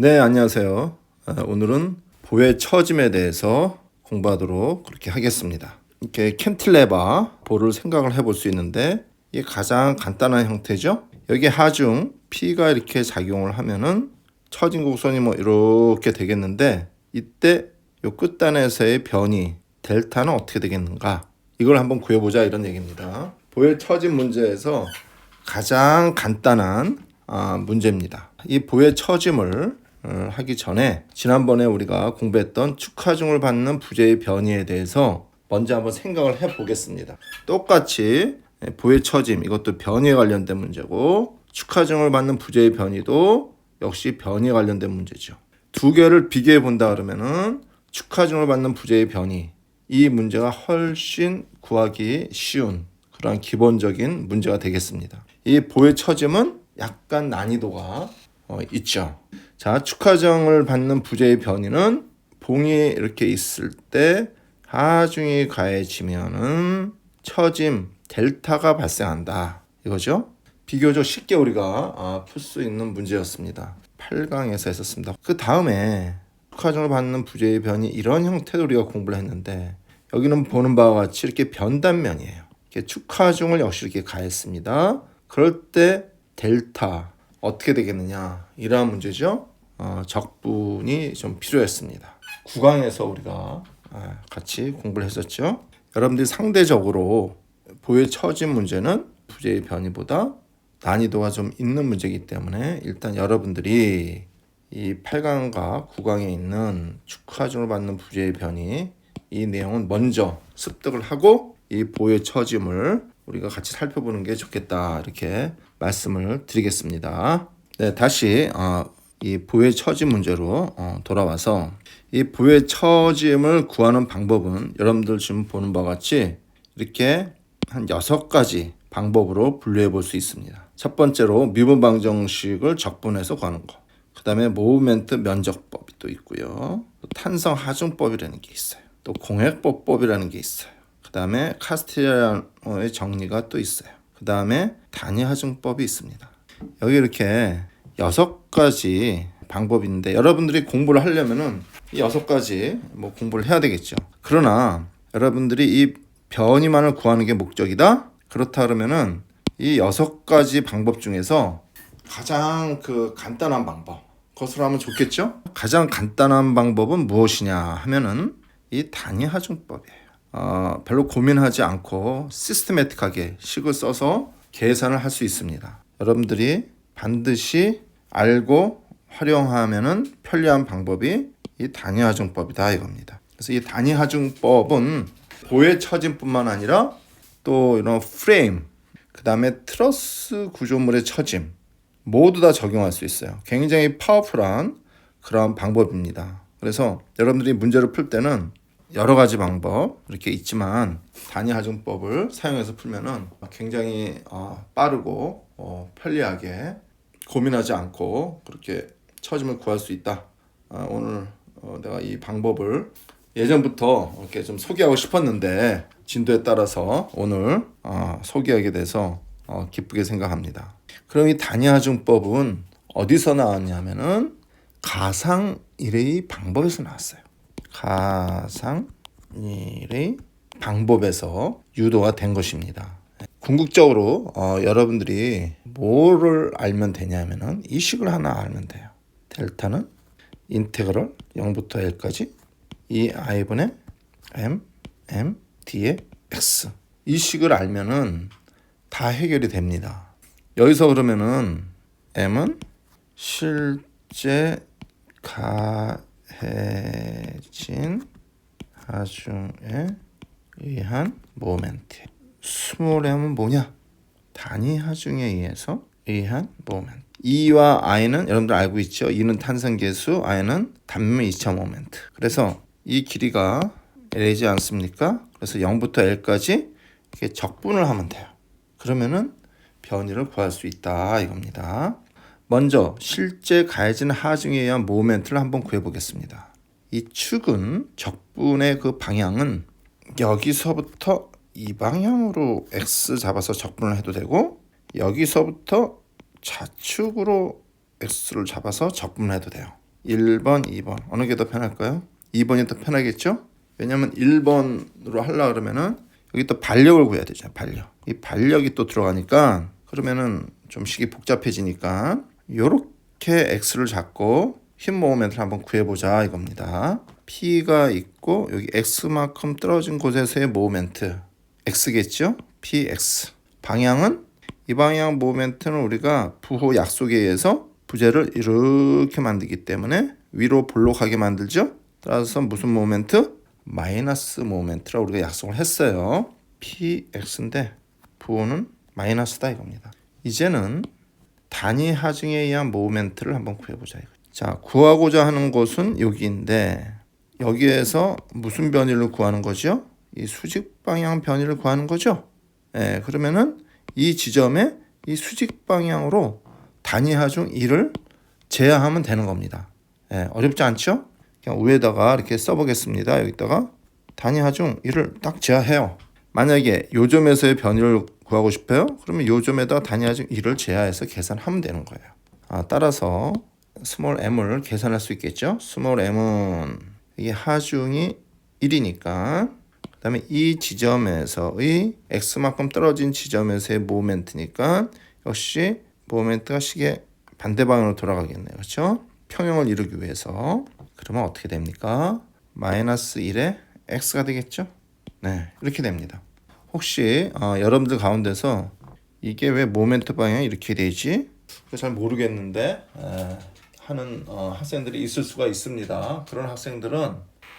네, 안녕하세요. 아, 오늘은 보의 처짐에 대해서 공부하도록 그렇게 하겠습니다. 이렇게 캔틸레바 보를 생각을 해볼 수 있는데 이게 가장 간단한 형태죠. 여기 하중 P가 이렇게 작용을 하면은 처진 곡선이 뭐 이렇게 되겠는데 이때 요 끝단에서의 변이 델타는 어떻게 되겠는가? 이걸 한번 구해보자 이런 얘기입니다. 보의 처진 문제에서 가장 간단한 아, 문제입니다. 이 보의 처짐을 어, 하기 전에 지난번에 우리가 공부했던 축하중을 받는 부재의 변이에 대해서 먼저 한번 생각을 해 보겠습니다. 똑같이 보의 처짐 이것도 변이에 관련된 문제고 축하중을 받는 부재의 변이도 역시 변이에 관련된 문제죠. 두 개를 비교해 본다 그러면은 축하중을 받는 부재의 변이 이 문제가 훨씬 구하기 쉬운 그런 기본적인 문제가 되겠습니다. 이 보의 처짐은 약간 난이도가 어, 있죠. 자, 축하정을 받는 부재의 변이는 봉이 이렇게 있을 때 하중이 가해지면은 처짐 델타가 발생한다. 이거죠? 비교적 쉽게 우리가 아, 풀수 있는 문제였습니다. 8강에서 했었습니다. 그 다음에 축하정을 받는 부재의 변이 이런 형태로 우리가 공부를 했는데 여기는 보는 바와 같이 이렇게 변단면이에요. 이렇게 축하중을 역시 이렇게 가했습니다. 그럴 때 델타 어떻게 되겠느냐 이러한 문제죠. 어, 적분이 좀 필요했습니다. 9강에서 우리가 아, 같이 공부를 했었죠. 여러분들이 상대적으로 보의 처진 문제는 부재의 변이보다 난이도가 좀 있는 문제이기 때문에 일단 여러분들이 이 8강과 9강에 있는 축하중을 받는 부재의 변이 이 내용은 먼저 습득을 하고 이 보의 처짐을 우리가 같이 살펴보는 게 좋겠다 이렇게 말씀을 드리겠습니다. 네, 다시 어, 이 보의 처짐 문제로 어, 돌아와서 이 보의 처짐을 구하는 방법은 여러분들 지금 보는 바와 같이 이렇게 한 여섯 가지 방법으로 분류해 볼 수 있습니다. 첫 번째로 미분 방정식을 적분해서 구하는 거. 그 다음에 모브멘트 면적법이 또 있고요. 또 탄성 하중법이라는 게 있어요. 또 공획법법이라는 게 있어요. 그 다음에 카스티아노의 정리가 또 있어요. 그 다음에 단위 하중법이 있습니다. 여기 이렇게 여섯 가지 방법인데 여러분들이 공부를 하려면은 이 여섯 가지 뭐 공부를 해야 되겠죠. 그러나 여러분들이 이 변이만을 구하는 게 목적이다. 그렇다 그러면은 이 여섯 가지 방법 중에서 가장 그 간단한 방법 그것으로 하면 좋겠죠. 가장 간단한 방법은 무엇이냐 하면은 이 단위 하중법이에요. 어, 별로 고민하지 않고 시스테매틱하게 식을 써서 계산을 할 수 있습니다. 여러분들이 반드시 알고 활용하면은 편리한 방법이 이 단위하중법이다 이겁니다. 그래서 이 단위하중법은 보의 처짐뿐만 아니라 또 이런 프레임, 그 다음에 트러스 구조물의 처짐 모두 다 적용할 수 있어요. 굉장히 파워풀한 그런 방법입니다. 그래서 여러분들이 문제를 풀 때는 여러 가지 방법 이렇게 있지만 단위 하중법을 사용해서 풀면은 굉장히 어, 빠르고 어, 편리하게 고민하지 않고 그렇게 처짐을 구할 수 있다. 어, 오늘 어, 내가 이 방법을 예전부터 이렇게 좀 소개하고 싶었는데 진도에 따라서 오늘 어, 소개하게 돼서 어, 기쁘게 생각합니다. 그럼 이 단위하중법은 어디서 나왔냐면은 가상 일의 방법에서 나왔어요. 가상 일의 방법에서 유도가 된 것입니다. 궁극적으로 어, 여러분들이 뭐를 알면 되냐면은 이 식을 하나 알면 돼요. 델타는 인테그럴 0부터 L까지 이 i분의 m m d의 x 이 식을 알면은 다 해결이 됩니다. 여기서 그러면은 m은 실제 가해진 하중에 의한 모멘트. 스몰 m은 뭐냐? 단위 하중에 의해서 의한 모멘트. E와 I는 여러분들 알고 있죠? E는 탄성계수, I는 단면 2차 모멘트. 그래서 이 길이가 L이지 않습니까? 그래서 0부터 L까지 이렇게 적분을 하면 돼요. 그러면은 변이를 구할 수 있다 이겁니다. 먼저 실제 가해진 하중에 의한 모멘트를 한번 구해 보겠습니다. 이 축은 적분의 그 방향은 여기서부터 이 방향으로 x 잡아서 적분을 해도 되고 여기서부터 좌측으로 x를 잡아서 적분을 해도 돼요. 1번, 2번. 어느 게 더 편할까요? 2번이 더 편하겠죠? 왜냐면 1번으로 하려 그러면은 여기 또 반력을 구해야 되잖아요. 반력. 이 반력이 또 들어가니까 그러면은 좀 식이 복잡해지니까 요렇게 x를 잡고 힘 모멘트를 한번 구해보자 이겁니다. p가 있고 여기 x만큼 떨어진 곳에서의 모멘트 x겠죠? px 방향은 이 방향 모멘트는 우리가 부호 약속에 의해서 부재를 이렇게 만들기 때문에 위로 볼록하게 만들죠. 따라서 무슨 모멘트? 마이너스 모멘트라 우리가 약속을 했어요. px인데 부호는 마이너스다 이겁니다. 이제는 단위 하중에 의한 모멘트를 한번 구해보자. 이거. 자, 구하고자 하는 곳은 여기인데 여기에서 무슨 변이를 구하는 거죠? 이 수직 방향 변이를 구하는 거죠. 예, 그러면은 이 지점에 이 수직 방향으로 단위 하 중 1을 제하하면 되는 겁니다. 예, 어렵지 않죠? 그냥 위에다가 이렇게 써보겠습니다. 여기다가 단위 하 중 1을 딱 제하해요. 만약에 요점에서의 변이를 구하고 싶어요? 그러면 요점에다 단위 하 중 1을 제하해서 계산하면 되는 거예요. 아, 따라서 스몰 m을 계산할 수 있겠죠? 스몰 m은 이게 하중이 1이니까 그 다음에 이 지점에서의 x만큼 떨어진 지점에서의 모멘트니까 역시 모멘트가 시계 반대 방향으로 돌아가겠네요. 그렇죠? 평형을 이루기 위해서 그러면 어떻게 됩니까? 마이너스 1에 x가 되겠죠? 네, 이렇게 됩니다. 혹시 어, 여러분들 가운데서 이게 왜 모멘트 방향이 이렇게 되지? 잘 모르겠는데 에, 하는 어, 학생들이 있을 수가 있습니다. 그런 학생들은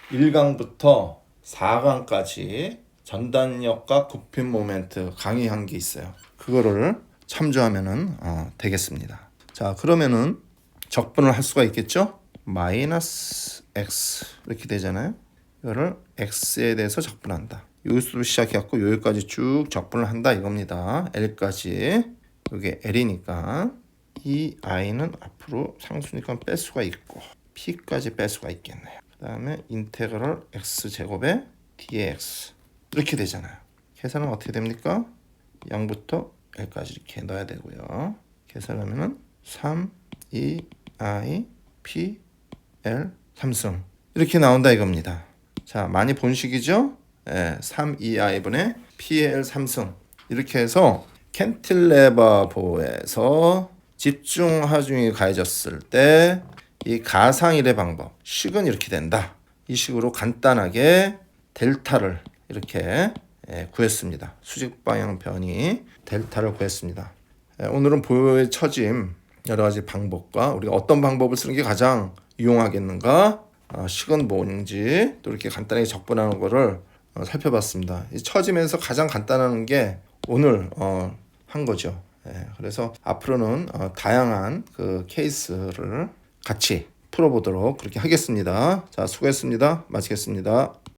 1강부터 4강까지 전단력과 굽힘 모멘트 강의한 게 있어요. 그거를 참조하면은 어, 되겠습니다. 자 그러면은 적분을 할 수가 있겠죠? 마이너스 x 이렇게 되잖아요. 이거를 x에 대해서 적분한다. 여기서 시작해갖고 여기까지 쭉 적분을 한다 이겁니다. l까지 이게 l이니까 이 i는 앞으로 상수니까 뺄 수가 있고 p까지 뺄 수가 있겠네요. 그 다음에 인테그럴 x 제곱에 dx 이렇게 되잖아요. 계산은 어떻게 됩니까? 0부터 l까지 이렇게 넣어야 되고요. 계산하면은 3, 2, i, p, l 3승 이렇게 나온다 이겁니다. 자 많이 본 식이죠? 예, 3, 2, i분의 p, l 3승 이렇게 해서 캔틸레버 보에서 집중 하중이 가해졌을 때 이 가상일의 방법 식은 이렇게 된다. 이 식으로 간단하게 델타를 이렇게 예, 구했습니다. 수직 방향 변이 델타를 구했습니다. 예, 오늘은 보호의 처짐 여러 가지 방법과 우리가 어떤 방법을 쓰는 게 가장 유용하겠는가, 어, 식은 뭔지 또 이렇게 간단하게 적분하는 거를 어, 살펴봤습니다. 이 처짐에서 가장 간단한 게 오늘 어, 한 거죠. 예, 그래서 앞으로는 어, 다양한 그 케이스를 같이 풀어보도록 그렇게 하겠습니다. 자, 수고했습니다. 마치겠습니다.